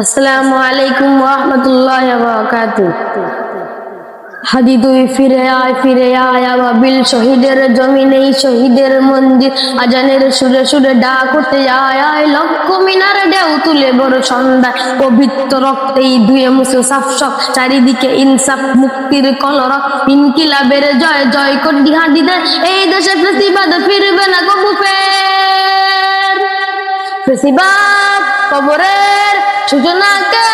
আসসালামু আলাইকুম ওরহমতুল্লাহ বারাকাতু হাদি তুই ফিরে আয় ফিরে আয় আবাবিল শহীদের জমিনেই শহীদের মন্দির। আজানের সুরে সুরে ডাক উঠে আয় আয় লক্ষ মিনার ঢেউ তুলে বড় সন্ধ্যায়। পবিত্র রক্তেই ধুয়ে সাফ সব চারিদিকে ইনসাফ, মুক্তির কলরক ইনকিলাবের জয় জয় করি হাদিদের এই দেশে প্রতিবাদ ফিরবে না কবু ফের ফেসিবাদ কবরের সূচনাকে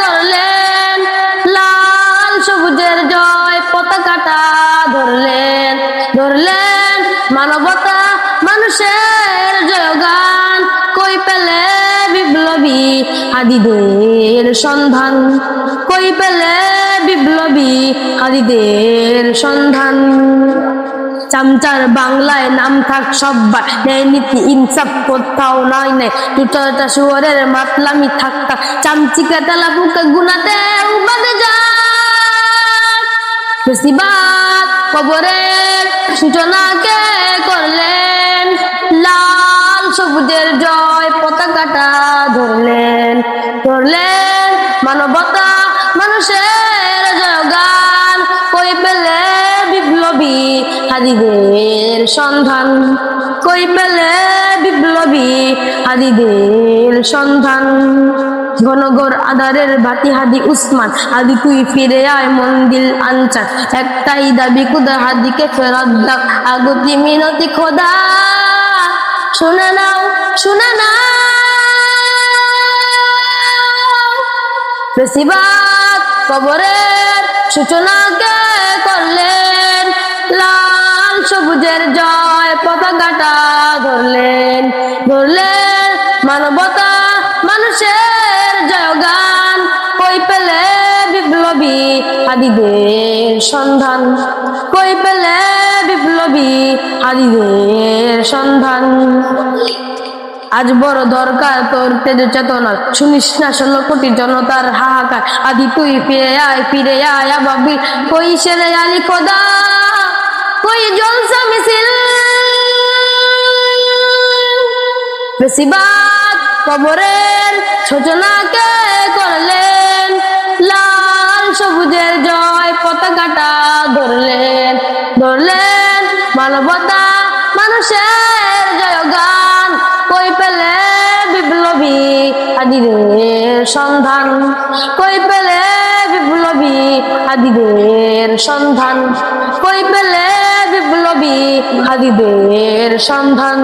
করলেন, লাল সবুজের জয় পতাকাটা ধরলেন ধরলেন মানবতা মানুষের জয়গান। কই পেলে বিপ্লবী আদিদের সন্ধান? কই পেলে বিপ্লবী আদিদের সন্ধান? চামচার বাংলায় নাম থাক সব্বার। ন্যায় নীতি, ইনসাফ কোথাও নয় নাই টুটাটা শুয়ারের মাতলামি থাকতা চামচিকা তেলা পুকে গুনাতে উবাদে যাক। কবরের সূচনাকে করলেন। লাল সবুজের জয় সন্ধান। কই পেলে বিপ্লবী হাদিদের সন্ধান? ঘনগর আধারের বাতি হাদি উসমান হাদি তুই ফিরে আয় মন্দির আনচান একটাই দাবি কুদা হাদিকে ফেরত দাও। আগতি মিনতি, খোদা? শুনে নাও শুনে নাও। বেশিরভাগ কবরের সূচনাকে করলেন লাল সবুজের পতাকাটা ধরলেন ধরলেন মানবতা মানুষের জয়গান। কই পেলে বিপ্লবী আদিদের সন্ধান? কই পেলে বিপ্লবী আদিদের সন্ধান? আজ বড় দরকার তোর তেজ চেতনা শুনিস না, ষোলো কোটি জনতার হাহাকার। আদি তুই ফিরে আয় ফিরে আয় আবাবি কই সেরে আলি খোদা? কই জলসা মিছিল? বেশিবাদ কবরের সূচনাকে করলেন। লাল সবুজের জয় পতাকাটা ধরলেন। ধরলেন মানবতা, মানুষের জয়গান। কই পেলে বিপ্লবী আদিদের সন্ধান? কই পেলে বিপ্লবী আদিদের সন্ধান? কই পেলে বিপ্লবী আদিদের সন্ধান?